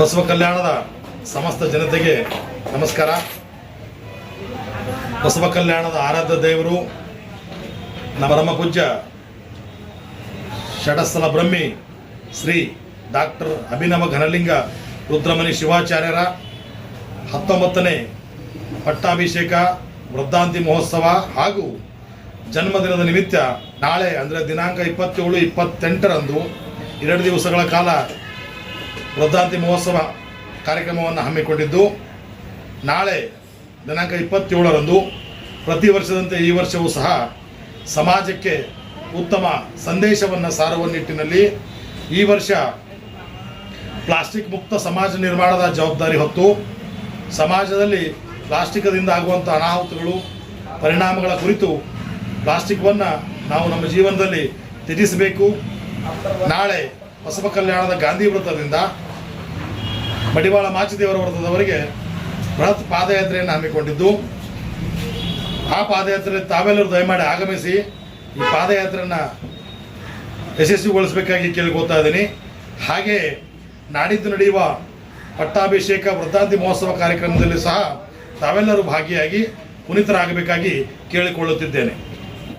ಬಸವ ಕಲ್ಯಾಣದ ಸಮಸ್ತ ಜನತೆಗೆ ನಮಸ್ಕಾರ. ಬಸವ ಕಲ್ಯಾಣದ ಆರಾಧ್ಯ ದೇವರು ನಮ್ಮ ಪರಮ ಪೂಜ್ಯ ಷಡಸ್ಥಲ ಬ್ರಹ್ಮಿ ಶ್ರೀ ಡಾಕ್ಟರ್ ಅಭಿನವ ಘನಲಿಂಗ ರುದ್ರಮಣಿ ಶಿವಾಚಾರ್ಯರ ಹತ್ತೊಂಬತ್ತನೇ ಪಟ್ಟಾಭಿಷೇಕ, ವೃದ್ಧಾಂತಿ ಮಹೋತ್ಸವ ಹಾಗೂ ಜನ್ಮದಿನದ ನಿಮಿತ್ತ ನಾಳೆ ಅಂದರೆ ದಿನಾಂಕ ಇಪ್ಪತ್ತೇಳು, ಇಪ್ಪತ್ತೆಂಟರಂದು ಎರಡು ದಿವಸಗಳ ಕಾಲ ವೃದ್ಧಾಂತಿ ಮಹೋತ್ಸವ ಕಾರ್ಯಕ್ರಮವನ್ನು ಹಮ್ಮಿಕೊಂಡಿದ್ದು, ನಾಳೆ ದಿನಾಂಕ ಇಪ್ಪತ್ತೇಳರಂದು ಪ್ರತಿ ವರ್ಷದಂತೆ ಈ ವರ್ಷವೂ ಸಹ ಸಮಾಜಕ್ಕೆ ಉತ್ತಮ ಸಂದೇಶವನ್ನು ಸಾರುವ ನಿಟ್ಟಿನಲ್ಲಿ ಈ ವರ್ಷ ಪ್ಲಾಸ್ಟಿಕ್ ಮುಕ್ತ ಸಮಾಜ ನಿರ್ಮಾಣದ ಜವಾಬ್ದಾರಿ ಹೊತ್ತು ಸಮಾಜದಲ್ಲಿ ಪ್ಲಾಸ್ಟಿಕದಿಂದ ಆಗುವಂಥ ಅನಾಹುತಗಳು, ಪರಿಣಾಮಗಳ ಕುರಿತು ಪ್ಲಾಸ್ಟಿಕ್ವನ್ನು ನಾವು ನಮ್ಮ ಜೀವನದಲ್ಲಿ ತ್ಯಜಿಸಬೇಕು. ನಾಳೆ ಬಸವ ಕಲ್ಯಾಣದ ಗಾಂಧಿ ವೃತ್ತದಿಂದ ಮಡಿವಾಳ ಮಾಚಿದೇವರ ವೃತ್ತದವರಿಗೆ ಬೃಹತ್ ಪಾದಯಾತ್ರೆಯನ್ನು ಹಮ್ಮಿಕೊಂಡಿದ್ದು, ಆ ಪಾದಯಾತ್ರೆ ತಾವೆಲ್ಲರೂ ದಯಮಾಡಿ ಆಗಮಿಸಿ ಈ ಪಾದಯಾತ್ರೆಯನ್ನು ಯಶಸ್ವಿಗೊಳಿಸಬೇಕಾಗಿ ಕೇಳಿಕೊಳ್ತಾ ಇದ್ದೀನಿ. ಹಾಗೆ ನಾಡಿದ್ದು ನಡೆಯುವ ಪಟ್ಟಾಭಿಷೇಕ, ವೃದ್ಧಾಂತಿ ಮಹೋತ್ಸವ ಕಾರ್ಯಕ್ರಮದಲ್ಲಿ ಸಹ ತಾವೆಲ್ಲರೂ ಭಾಗಿಯಾಗಿ ಪುನೀತರಾಗಬೇಕಾಗಿ ಕೇಳಿಕೊಳ್ಳುತ್ತಿದ್ದೇನೆ.